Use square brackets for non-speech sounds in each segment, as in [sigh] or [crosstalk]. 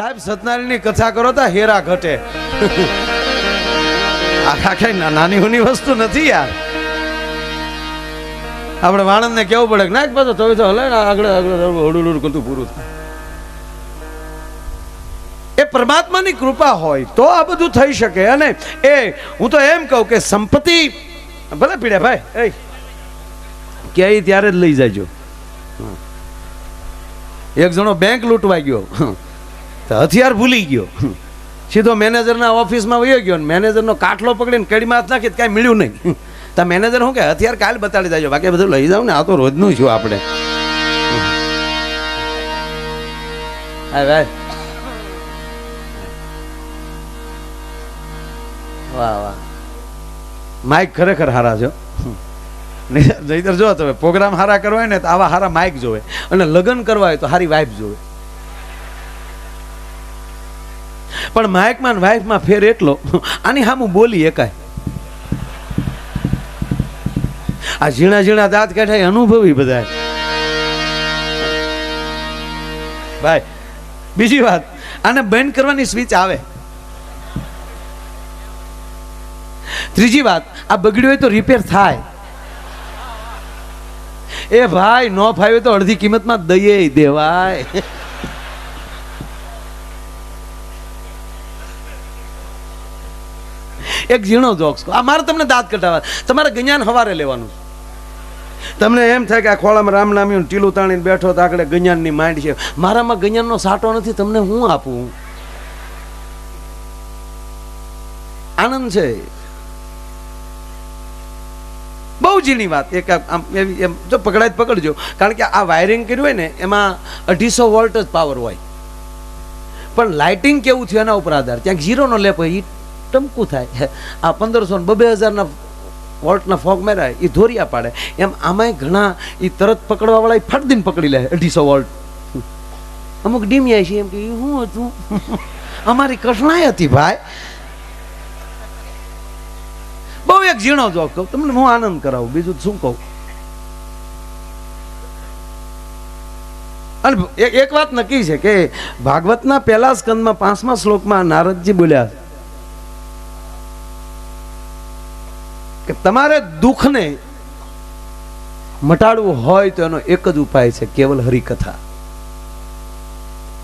સાહેબ, સતનારાયણની કથા કરો તો હેરા ઘટે. આખા કઈ નાની હોની વસ્તુ નથી યાર. આપણે વાણંદને કેવું પડે કે નાખ પાછો તો હલે ને, આગળ આગળ હળું હળું કરતું પૂરું થાય. એ પરમાત્માની કૃપા હોય તો આ બધું થઈ શકે. અને એ, હું તો એમ કહું કે સંપત્તિ, ભલે પીડ્યા ભાઈ એ ક્યાંય ત્યારે જ લઈ જાયજો એક જણો બેંક લૂંટવા ગયો. તો હથિયાર ભૂલી ગયો. સીધો મેનેજરના ઓફિસમાં વયો ગયો ને મેનેજરનો કાટલો પકડીને કડીમાં હાથ નાખી કાંઈ મળ્યું નહીં. તો મેનેજર શું કે, હથિયાર કાલ બતાડી દેજો. બાકી બધું લઈ જાવ ને, આ તો રોજનું છું આપણે. વાહ વાહ. માઇક ખરેખર હારા છો નહીતર જો તમે પ્રોગ્રામ હારા કરવા હોય ને તો આવા હારા માઇક જોવે. અને લગ્ન કરવા હોય તો હારી વાઇફ જોવે. પણ માઇકમાં ને વાઇફમાં ફેર એટલો. આની સામું બોલી એકાય. આ ઝીણા ઝીણા દાંત કાઢાય અનુભવી બધા ભાઈ, બીજી વાત. આને બેન કરવાની સ્વિચ આવે. ત્રીજી વાત, આ બગડ્યું હોય તો રિપેર થાય. એ ભાઈ, નો ફાવે તો અડધી કિંમતમાં દઈએ દેવાય. એક ઝીણો જોક્સ આ મારે તમને દાંત કઢાવવા. તમારે ગજ્ઞાન હવારે લેવાનું તમને એમ થાય કે આ ખોળામાં રામ નામ્યું ટીલું તાણીને બેઠો તો આગળ ગજ્ઞાનની માંડ છે. મારામાં ગજ્ઞાનનો સાટો નથી તમને હું આપું? આનંદ છે. બહુ જીની વાત. એક આમ એવી એમ જો પકડાય પકડજો. કારણ કે આ વાયરિંગ કર્યું હોય ને એમાં અઢીસો વોલ્ટ જ પાવર હોય. પણ લાઇટિંગ કેવું થયું એના ઉપર આધાર. ત્યાં ઝીરોનો લેપ હોય ટમકું થાય. આ પંદરસો ને બબે હજારના વોલ્ટના ફોગ માર્યા એ ધોરિયા પાડે. એમ આમાંય ઘણા એ તરત પકડવાવાળા એ ફટ દઈને પકડી લે, અઢીસો વોલ્ટ. અમુક ડીમિયા છે, એમ કે એ શું હતું? અમારી કઠણાઈ હતી, ભાઈ. બહુ એક ઝીણો જોક કહું તમને હું આનંદ કરાવું, બીજું શું કહું? અને એક વાત નક્કી છે કે ભાગવતના પહેલા સ્કંદમાં પાંચમા શ્લોકમાં નારદજી બોલ્યા કે તમારે દુઃખને મટાડવું હોય તો એનો એક જ ઉપાય છે, કેવલ હરિકથા.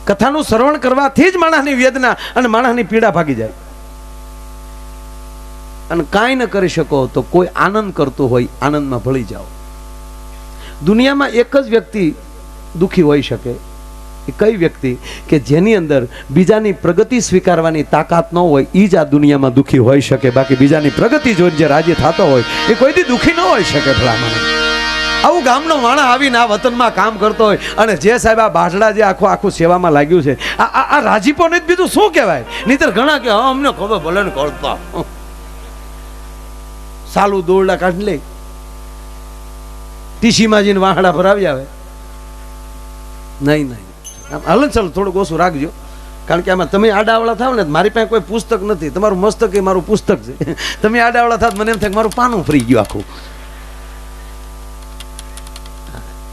કથાનું શ્રવણ કરવાથી જ માણસની વેદના અને માણસની પીડા ભાગી જાય. અને કાંઈ ન કરી શકો તો કોઈ આનંદ કરતો હોય, આનંદમાં ભળી જાઓ. દુનિયામાં એક જ વ્યક્તિ દુઃખી હોઈ શકે. કઈ વ્યક્તિ કે જેની અંદર બીજાની પ્રગતિ સ્વીકારવાની તાકાત ન હોય એ જ આ દુનિયામાં દુઃખી હોઈ શકે. બાકી બીજાની પ્રગતિ જોઈને જે રાજ્ય થતો હોય, એ કોઈથી દુઃખી ન હોઈ શકે ભલામણ. આવું ગામનો માણસ આવીને આ વતનમાં કામ કરતો હોય અને જે સાહેબ આ બાજડા જે આખું આખું સેવામાં લાગ્યું છે, આ આ- રાજીપોને રાજીપો બીજું શું કહેવાય? નહીતર ઘણા કે, હા, અમને ખબર ભલે ને કરતા. સાલું દોરડા કાઢી લે. ટીસીમાં જઈને વાહડા ભરાવી આવે. નહીં નહીં. હાલો ચાલો થોડુંક ઓછું રાખજો. કારણ કે આમાં તમે આડાવાળા થાવ ને મારી પાસે કોઈ પુસ્તક નથી. તમારું મસ્તક એ મારું પુસ્તક છે. [laughs] તમે આડાવાળા થાવ મને એમ થાય મારું પાનું ફરી ગયું આખું.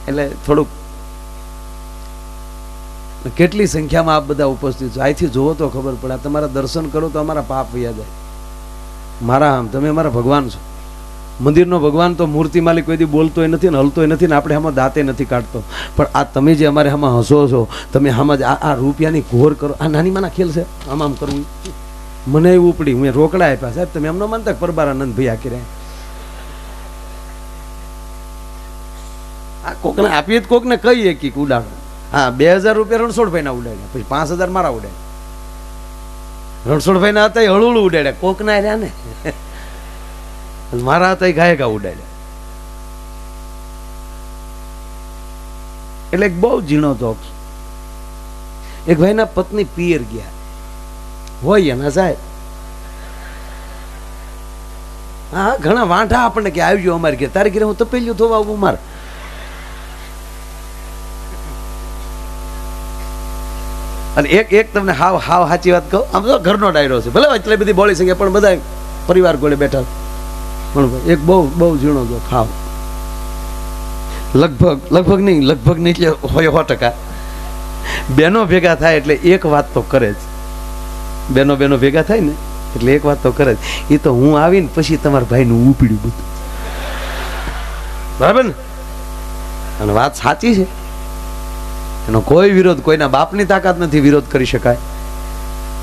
એટલે થોડુંક કેટલી સંખ્યામાં આપ બધા ઉપસ્થિત છો? અહીંથી જોવો તો ખબર પડે. તમારા દર્શન કરો તો અમારા પાપ વયા જાય. મારા આમ, તમે અમારા ભગવાન છો. મંદિરનો ભગવાન તો મૂર્તિ માલિક કોઈ બોલતોય નથી ને હલતોય નથી ને આપણે આમાં દાંતે નથી કાઢતો. પણ આ તમે જે અમારે આમાં હસો છો, તમે આમાં જ આ રૂપિયાની ઘોર કરો. આ નાની માના ખેલ છે. આમ આમ કરવું. મને એવું ઉપડી. હું રોકડા આપ્યા સાહેબ. તમે એમનો માનતા પરબારાનંદ ભાઈ આખી રહ્યા? આ કોકને આપીએ તો કોકને કહીએ કે ઉડાડો. હા, બે હજાર રૂપિયા રણછોડભાઈના ઉડાડ્યા. પછી પાંચ હજાર મારા ઉડાડ્યા. રણછોડભાઈના હતા એ હળું હળું ઉડાડ્યા. કોકના રહ્યા ને? મારા હતા એ ગાયકા ઉડાડ્યા. એટલે એક બહુ ઝીણો છે. એક ભાઈના પત્ની પિયર ગયા. હોય એના સાહેબ. હા, ઘણા વાંઢા આપણને કે આવજો અમારે કે તારે ઘેર હું તપેલ્યું થવા આવું મારે. અને એક એક તમને હાવ હાવ સાચી વાત કહું. આમ તો ઘરનો ડાયરો છે. ભલે એટલે બધી બોલી શકે પણ બધા પરિવાર ગોળે બેઠા. પણ એક બહુ બહુ ઝીણો જો ખાવ લગભગ લગભગ નહીં લગભગ નહીં એટલે હોય સો ટકા. બેનો ભેગા થાય એટલે એક વાત તો કરે જ. બેનો બેનો ભેગા થાય ને એટલે એક વાત તો કરે જ. એ તો હું આવીને પછી તમારા ભાઈનું ઉપડ્યું બધું. બરાબર ને? અને વાત સાચી છે. એનો કોઈ વિરોધ કોઈના બાપની તાકાત નથી વિરોધ કરી શકાય.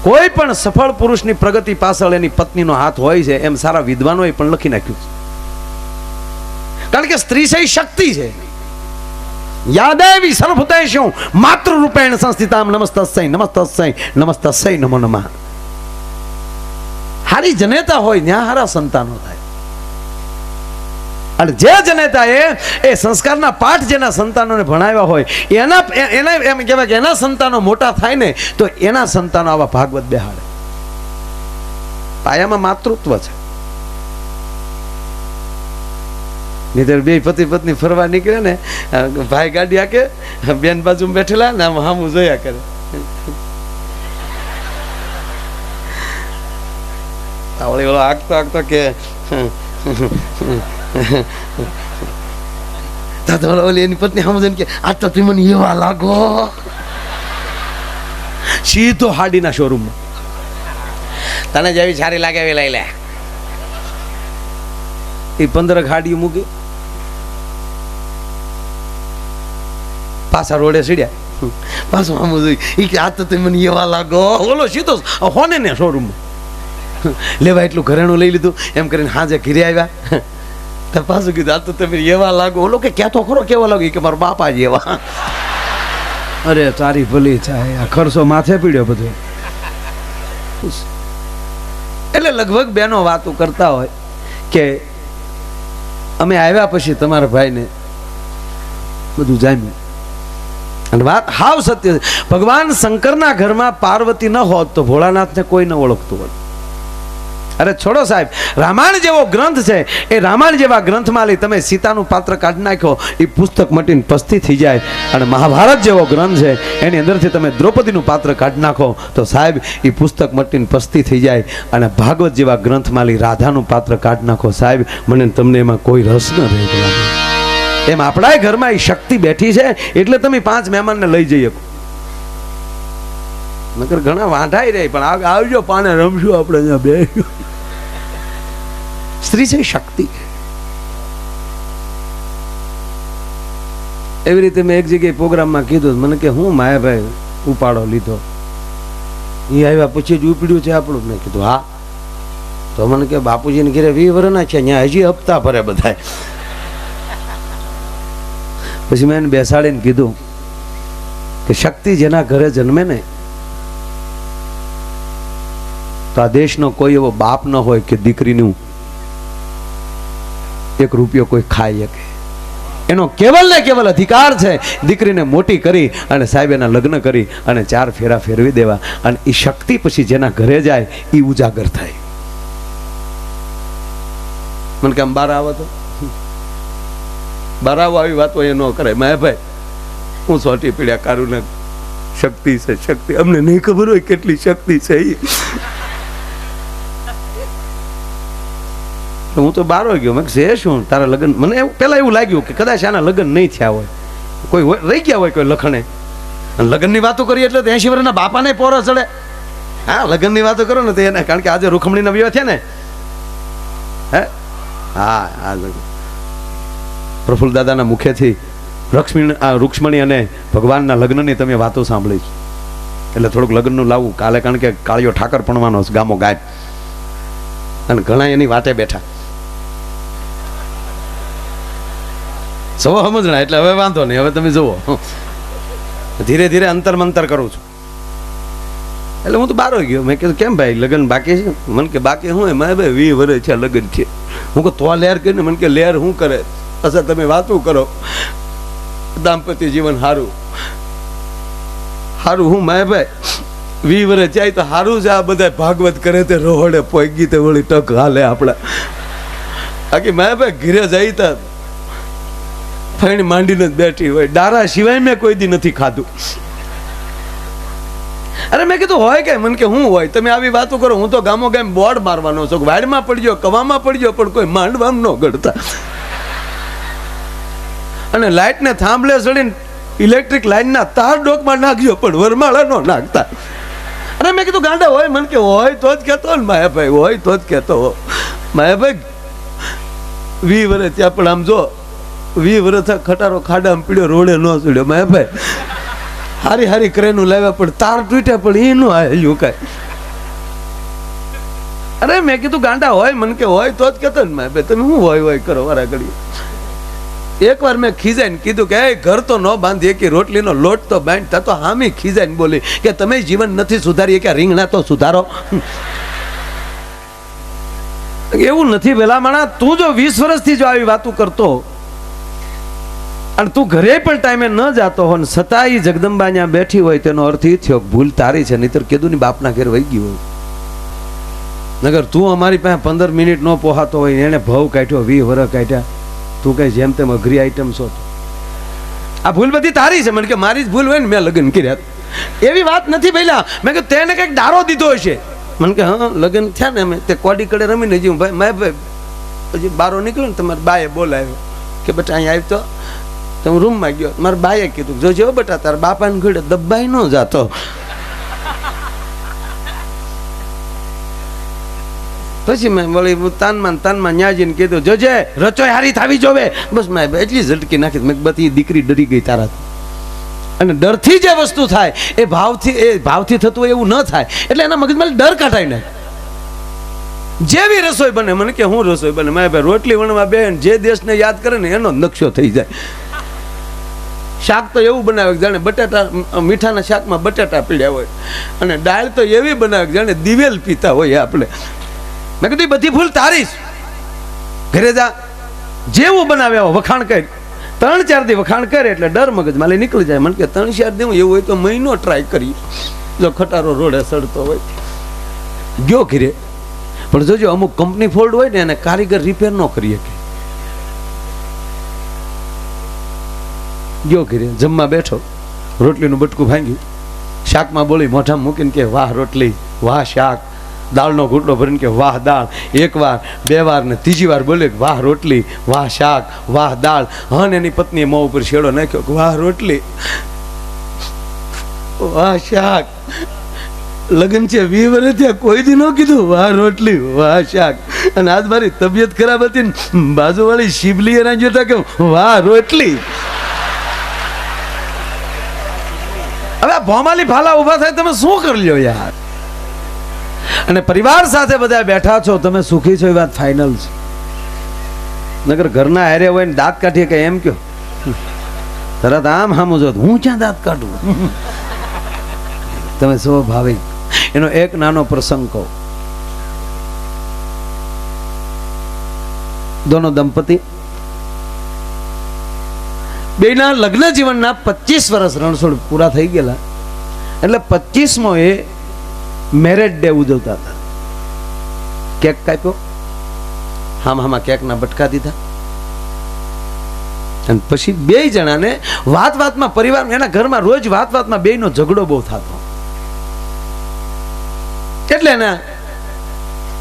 કોઈ પણ સફળ પુરુષની પ્રગતિ પાછળ એની પત્નીનો હાથ હોય છે, એમ સારા વિદ્વાનોએ પણ લખી નાખ્યું છે. કારણ કે સ્ત્રી છે શક્તિ છે. યાદેવી શું માતૃ રૂપેણ સંસ્થિતામ નમસ્તસ્ય નમસ્તસ્ય નમસ્તસ્ય, નમો નમઃ. હારી જનેતા હોય ત્યાં હારા સંતાનો થાય. અને જે જનેતા એ એ સંસ્કારના પાઠ જેના સંતાનોને ભણાવ્યા હોય, એના એના એમ કહેવાય કે એના સંતાનો મોટા થાય ને, તો એના સંતાનો આવા ભાગવત બેહાડે. પાયામાં માતૃત્વ છે. નહીતર બે પતિ પત્ની ફરવા નીકળે ને ભાઈ ગાડી આકે, બેન બાજુ બેઠેલા ને આમ હામું જોયા કરે. આવડે ઓલો આગતો આગતો કે [laughs] તો ઓલો- ઓલી એની પત્ની સામે જોઈને કે આ તો તમે મને એવા લાગો. સીધો હાડીના શોરૂમમાં તને જેવી સારી લાગે એવી લઈ લે. એ પંદર હાડી મૂકી. પાછા રોડે સીડ્યા. પાછું આમ જોઈ ઈ કે આ તો તમે મને એવા લાગો. ઓલો સીધો હોને ને શોરૂમમાં લેવા એટલું ઘરેણું લઈ લીધું. એમ કરીને હાજે ઘીરે આવ્યા. તો પાછું કીધું આ તો તમે એવા લાગો ઓલો કે ક્યાં તો ખરો કેવા લાગો કે મારા બાપા જ એવા અરે તારી ભલી થાય. આ ખર્ચો માથે પીડ્યો બધો. એટલે લગભગ બેનો વાતો કરતા હોય કે અમે આવ્યા પછી તમારા ભાઈને બધું જામ્યું. અને વાત હાવ સત્ય ભગવાન શંકરના ઘરમાં પાર્વતી ન હોત તો ભોળાનાથને કોઈ ન ઓળખતું હોત અરે છોડો સાહેબ, રામાયણ જેવો ગ્રંથ છે, એ રામાયણ જેવા ગ્રંથમાં લઈ તમે સીતાનું પાત્ર કાઢી નાખો એ પુસ્તક મટીને પસ્તી થઈ જાય. અને મહાભારત જેવો ગ્રંથ છે, એની અંદરથી તમે દ્રૌપદીનું પાત્ર કાઢી નાખો, તો સાહેબ એ પુસ્તક મટીને પસ્તી થઈ જાય. અને ભાગવત જેવા ગ્રંથમાં લઈ રાધાનું પાત્ર કાઢી નાખો, સાહેબ, મને તમને એમાં કોઈ રસ ન રહે. એમ આપણા ઘરમાં એ શક્તિ બેઠી છે, એટલે તમે પાંચ મહેમાનને લઈ જઈ શકો. નકર ઘણા વાંધાઈ રહે પણ આવજો, પાને રમશું આપણે બે સ્ત્રી છે શક્તિ. એવી રીતે મેં એક જગ્યાએ પ્રોગ્રામમાં કીધું, મને કે હું માયાભાઈ ઉપાડો લીધો. એ આવ્યા પછી જ ઉપડ્યું છે આપણું. મેં કીધું, હા. તો મને કે, બાપુજીને ઘરે વી વરના છે ત્યાં હજી હપ્તા ભરે બધાય. પછી મેં એને બેસાડીને કીધું કે, શક્તિ જેના ઘરે જન્મે ને, તો આ દેશનો કોઈ એવો બાપ ન હોય કે દીકરીનું એક રૂપિયો કોઈ ખાઈ શકે. એનો કેવલ ને કેવલ અધિકાર છે. દીકરીને મોટી કરી અને સાહેબ એના લગ્ન કરી અને ચાર ફેરા ફેરવી દેવા. અને એ શક્તિ પછી જેના ઘરે જાય એ ઉજાગર થાય. મને કેમ બાર આવો તો. બાર આવો, આવી વાતો એ ન કરે મેં ભાઈ, હું સોટી પીડ્યા કારું ને શક્તિ છે, શક્તિ. અમને નહીં ખબર હોય કેટલી શક્તિ છે ઈ. હું તો બારો ગયો. મેં કીધું, શું? તારા લગ્ન મને એવું પહેલા એવું લાગ્યું કે કદાચ આના લગ્ન નહીં થયા હોય. કોઈ રહી ગયા હોય કોઈ લખણે. લગ્નની વાતો કરીએ એટલે તો એસી વર્ષના બાપાને પોરો ચડે. હા લગ્નની વાતો કરો ને તો એને કારણ કે આજે રૂખમણીના વિવાહ છે ને. હે? હા આ. પ્રફુલ્લ દાદાના મુખેથી લક્ષ્મી રૂક્ષ્મણી અને ભગવાનના લગ્નની તમે વાતો સાંભળી. એટલે થોડુંક લગ્નનું લાવવું કાલે કારણ કે કાળિયો ઠાકર ભણવાનો ગામો ગાય. અને ઘણા એની વાટે બેઠા. સૌ સમજણા એટલે હવે વાંધો નહીં, હવે તમે જુઓ. ધીરે ધીરે અંતર મંતર કરું છું. એટલે હું તો બારો ગયો. મેં કીધું, કેમ ભાઈ, લગ્ન બાકી છે? મને કે, બાકી શું મેં ભાઈ વી વરે છે લગ્ન છે હું કહું તો લેર કરીને? મને કે લેર શું કરે? અચ્છા તમે વાતું કરો. દાંપત્ય જીવન સારું સારું હું માય ભાઈ વી વરે જાય તો સારું છે. આ બધા ભાગવત કરે તે રોહડે પોગી તે વળી ટક હાલે આપણા. બાકી માય ભાઈ, ઘીરે જાય તા માંડીને જ બેઠી હોય. ડારા સિવાય મેં કોઈ દી નથી ખાધું. અરે મેં કીધું, હોય કે મને કે, હું હોય. તમે આવી વાતો કરો, હું તો ગામો ગામ બોર્ડ મારવાનો છું. વાડમાં પડજો કવામાં પડજો પણ કોઈ માંડવામ ન ગળતા. અને લાઇટને થાંભલે ચડીને ઇલેક્ટ્રિક લાઈનના તાર ડોકમાં નાખજો પણ વરમાળા ન નાખતા. અરે મેં કીધું, ગાંડા હોય? મને કે, હોય, તો જ કહેતો ને માયાભાઈ, હોય તો જ કહેતો. માયાભાઈ વી વરે ત્યાં પણ આમ જો વી વર્ષ ખટારો ખાડામાં પીડ્યો રોડે ન ચડ્યો. ભાઈ, હારી હારી ક્રેનું લાવ્યા, પણ તાર તૂટ્યા, પણ એ ન આવેલું કાંઈ. અરે, મેં કીધું ગાંડા હોય, મને કે હોય, તો જ કહેતો ને માયાભાઈ તમે શું હોય હોય, કરો, વારા ઘડી એકવાર મેં ખીજાઈને કીધું કે, એ, ઘર તો ન બાંધીએ કે રોટલીનો લોટ તો બાંધ તો હામી ખીજાઈને બોલી કે, તમે જીવન નથી સુધારીએ કે રીંગણા તો સુધારો. એવું નથી પેલા માણા તું જો વીસ વર્ષથી જો આવી વાતું કરતો અને તું ઘરે પણ ટાઈમે ન જાતો હો ને છતાં જગદંબા ત્યાં બેઠી હોય તેનો અર્થ એ થયો ભૂલ તારી છે, નહીતર કીધું ની બાપના ઘેર વહી ગયું હોય. નગર તું અમારી પાસે પંદર મિનિટ નો પોહાતો હોય, એને ભાવ કાઢ્યો વી વર કાઢ્યા. તું કઈ જેમ તેમ અઘરી આઈટમ છો આ ભૂલ બધી તારી છે, મને કે મારી જ ભૂલ હોય ને, મેં લગ્ન કર્યા. એવી વાત નથી પહેલા મેં કે તેને કંઈક ડારો દીધો હશે. મને કે, હા, લગ્ન થયા ને અમે, તે કોડી કડે રમીને જીવું ભાઈ મેં ભાઈ, પછી બારો નીકળ્યો ને તમારે બાએ બોલાવ્યો કે, બેટા, અહીંયા આવી તો. તો હું રૂમમાં ગયો. મારા બાએ કીધું જોજો બેટા, તારા બાપાને ઘડે દબાઈ ન જાતો. પછી મેં વળી તાનમાં તાનમાં ન્યા કીધું, જોજે, રચોય હારી થાવી જોવે. બસ મેં એટલી ઝટકી નાખી, મેં બધી દીકરી ડરી ગઈ તારા અને ડરથી જે વસ્તુ થાય, એ ભાવથી એ ભાવથી થતું હોય એવું ન થાય, એટલે એના મગજમાં ડર કાઢાય ને. જેવી રસોઈ બને, મને કે હું રસોઈ બને. મારે ભાઈ રોટલી વણવા બેન જે દેશને યાદ કરે ને એનો નકશો થઈ જાય. શાક તો એવું બનાવે જાણે બટાટા મીઠાના શાકમાં બટાટા પીડ્યા હોય. અને દાળ તો એવી બનાવે જાણે દિવેલ પીતા હોય આપણે. મેં કીધું બધી ભૂલ તારી ઘરે જા. જેવું બનાવે આવો, વખાણ કરી. ત્રણ, ચાર દી વખાણ કરે એટલે ડર મગજમાં લઈ નીકળી જાય. મને કે ત્રણ, ચાર દી એવું હોય તો મહિનો ટ્રાય કરી જો ખટારો રોડે સડતો હોય. ગયો ઘીરે. પણ જોજો, અમુક કંપની ફોલ્ડ હોય ને એને કારીગર રિપેર ન કરી શકે. ગયો ઘરે, જમવા બેઠો. રોટલીનું બટકું ભાંગ્યું. શાકમાં બોલી મોઢામાં મૂકીને કે, વાહ રોટલી, વાહ શાક. દાળનો ઘૂંટડો ભરીને કે, વાહ દાળ. એક વાર બે વાર ને ત્રીજી વાર બોલે વાહ રોટલી, વાહ શાક, વાહ દાળ. હન એની પત્નીએ મોં ઉપર છેડો નાખ્યો કે, વાહ રોટલી, વાહ શાક. લગ્ન છે વી વર્ષ થયા કોઈ દી ન કીધું, વાહ રોટલી, વાહ શાક. અને આજ મારી તબિયત ખરાબ હતી ને બાજુવાળી શિબલી એના જોતા કે, વાહ રોટલી. ભોમાલી ફાલા ઊભા થાય, તમે શું કરી લ્યો યાર? અને પરિવાર સાથે બધા બેઠા છો, તમે સુખી છો એ વાત ફાઇનલ છે. નગર ઘરના હારે હોય ને દાંત કાઢીએ કે એમ કયો? તરત આમ હામું જો હું ક્યાં દાંત કાઢું? તમે સ્વાભાવિક એનો એક નાનો પ્રસંગ કહો. દોનો દંપતી બેના લગ્ન જીવનના પચીસ વર્ષ રણછોડ પૂરા થઈ ગયેલા. એટલે પચીસમો એ મેરેજ ડે ઉજવતા હતા. કેક કાપ્યો. હામ હામાં કેકના બટકા દીધા. અને પછી બે જણાને વાત વાતમાં પરિવાર, એના ઘરમાં રોજ વાત વાતમાં બેયનો ઝઘડો બહુ થતો. એટલે એના,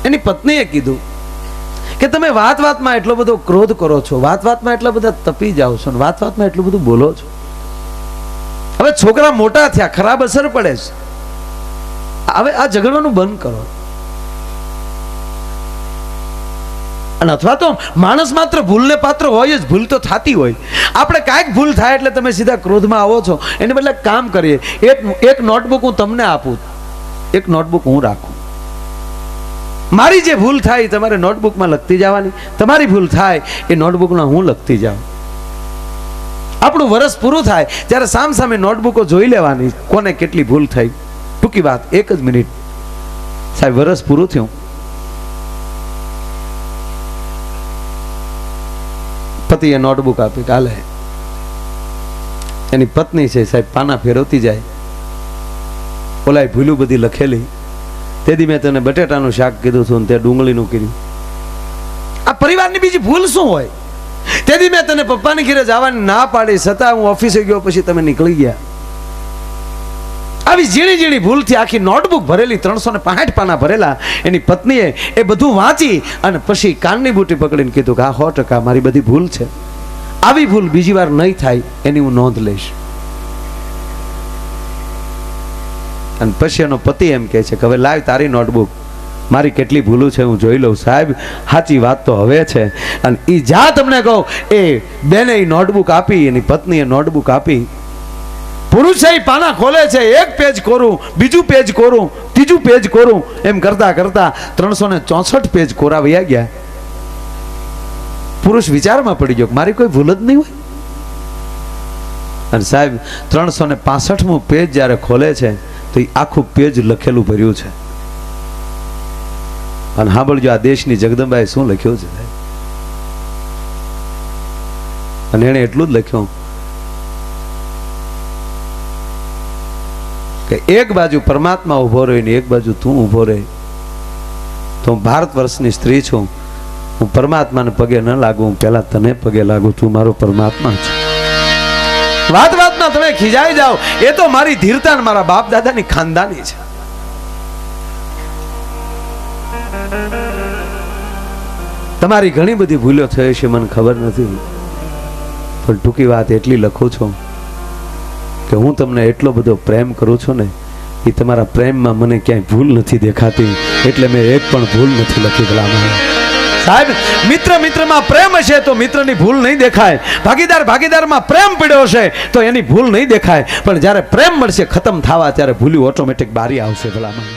એની પત્નીએ કીધું કે તમે વાત વાતમાં એટલો બધો ક્રોધ કરો છો વાત વાતમાં એટલા બધા તપી જાઓ છો વાત વાતમાં એટલું બધું બોલો છો. હવે છોકરા મોટા થયા, ખરાબ અસર પડે છે. હવે આ ઝઘડવાનું બંધ કરો. અને અથવા તો માણસ માત્ર ભૂલને પાત્ર હોય જ, ભૂલ તો થતી હોય. આપણે કાંઈક ભૂલ થાય એટલે તમે સીધા ક્રોધમાં આવો છો. એને બદલે કામ કરીએ. એક એક નોટબુક હું તમને આપું. એક નોટબુક હું રાખું. મારી જે ભૂલ થાય તમારે નોટબુકમાં લખતી જવાની. તમારી ભૂલ થાય એ નોટબુકમાં હું લખતી જાઉં. આપણું વરસ પૂરું થાય ત્યારે સામ સામે નોટબુકો જોઈ લેવાની, કોને કેટલી ભૂલ થઈ? ટૂંકી વાત, એક જ મિનિટ. સાહેબ, વરસ પૂરું થયું. પતિએ નોટબુક આપી કાલે એની પત્ની છે, સાહેબ, પાના ફેરવતી જાય. ઓલાએ ભૂલું બધી લખેલી. તેથી મેં તને બટેટાનું શાક કીધું હતું તે ડુંગળીનું કર્યું. આ પરિવારની બીજી ભૂલ શું હોય? તેથી મેં તને પપ્પાની ઘેરે જવાની ના પાડી, છતાં હું ઓફિસે ગયો પછી તમે નીકળી ગયા. આવી ઝીણી ઝીણી ભૂલથી આખી નોટબુક ભરેલી, ત્રણસો ને પાંઠ પાના ભરેલા, એની પત્નીએ એ બધું વાંચી અને પછી કાનની બુટી પકડીને કીધું કે, આ સો ટકા મારી બધી ભૂલ છે. આવી ભૂલ બીજી વાર નહીં થાય, એની હું નોંધ લઈશ. અને પછી એનો પતિ એમ કહે છે કે, હવે લાવ તારી નોટબુક. મારી કેટલી ભૂલું છે, હું જોઈ લઉં સાહેબ. સાચી વાત તો હવે છે. અને એ જા તમને કહું, એ બેને એ નોટબુક આપી, એની પત્નીએ નોટબુક આપી. પુરુષે પાના ખોલે છે, એક પેજ કોરું બીજું પેજ કોરું ત્રીજું પેજ કોરું એમ કરતા કરતા ત્રણસો ને ચોસઠ પેજ કોરા વયા ગયા પુરુષ વિચારમાં પડી ગયો મારી કોઈ ભૂલ જ નહીં હોય. અને સાહેબ, ત્રણસો ને પાસઠમું પેજ જ્યારે ખોલે છે, તો એ આખું પેજ લખેલું ભર્યું છે. અને સાંભળજો, આ દેશની જગદંબાએ શું લખ્યું છે? અને એણે એટલું જ લખ્યું કે એક બાજુ પરમાત્મા ઊભો રહે ને એક બાજુ તું ઊભો રહે. તો હું ભારત વર્ષની સ્ત્રી છું. હું પરમાત્માને પગે ન લાગુ, હું પહેલા તને પગે લાગુ. તું મારો પરમાત્મા છે. વાત વાતમાં તમે ખીજાઈ જાઓ. એ તો મારી ધીરતા મારા બાપ દાદાની ખાનદાની છે. તમારી ઘણી બધી ભૂલો થઈ છે મને ખબર નથી. પણ ટૂંકી વાત એટલી લખું છું કે હું તમને એટલો બધો પ્રેમ કરું છું ને, એ તમારા પ્રેમમાં મને ક્યાંય ભૂલ નથી દેખાતી, એટલે મેં એક પણ ભૂલ નથી લખી ભલામાં સાહેબ, મિત્ર મિત્રમાં પ્રેમ હશે તો મિત્રની ભૂલ નહીં દેખાય. ભાગીદાર ભાગીદારમાં પ્રેમ પડ્યો હશે તો એની ભૂલ નહીં દેખાય. પણ જ્યારે પ્રેમ મળશે, ખતમ થવા ત્યારે ભૂલ્યું ઓટોમેટિક બારી આવશે ભલામાં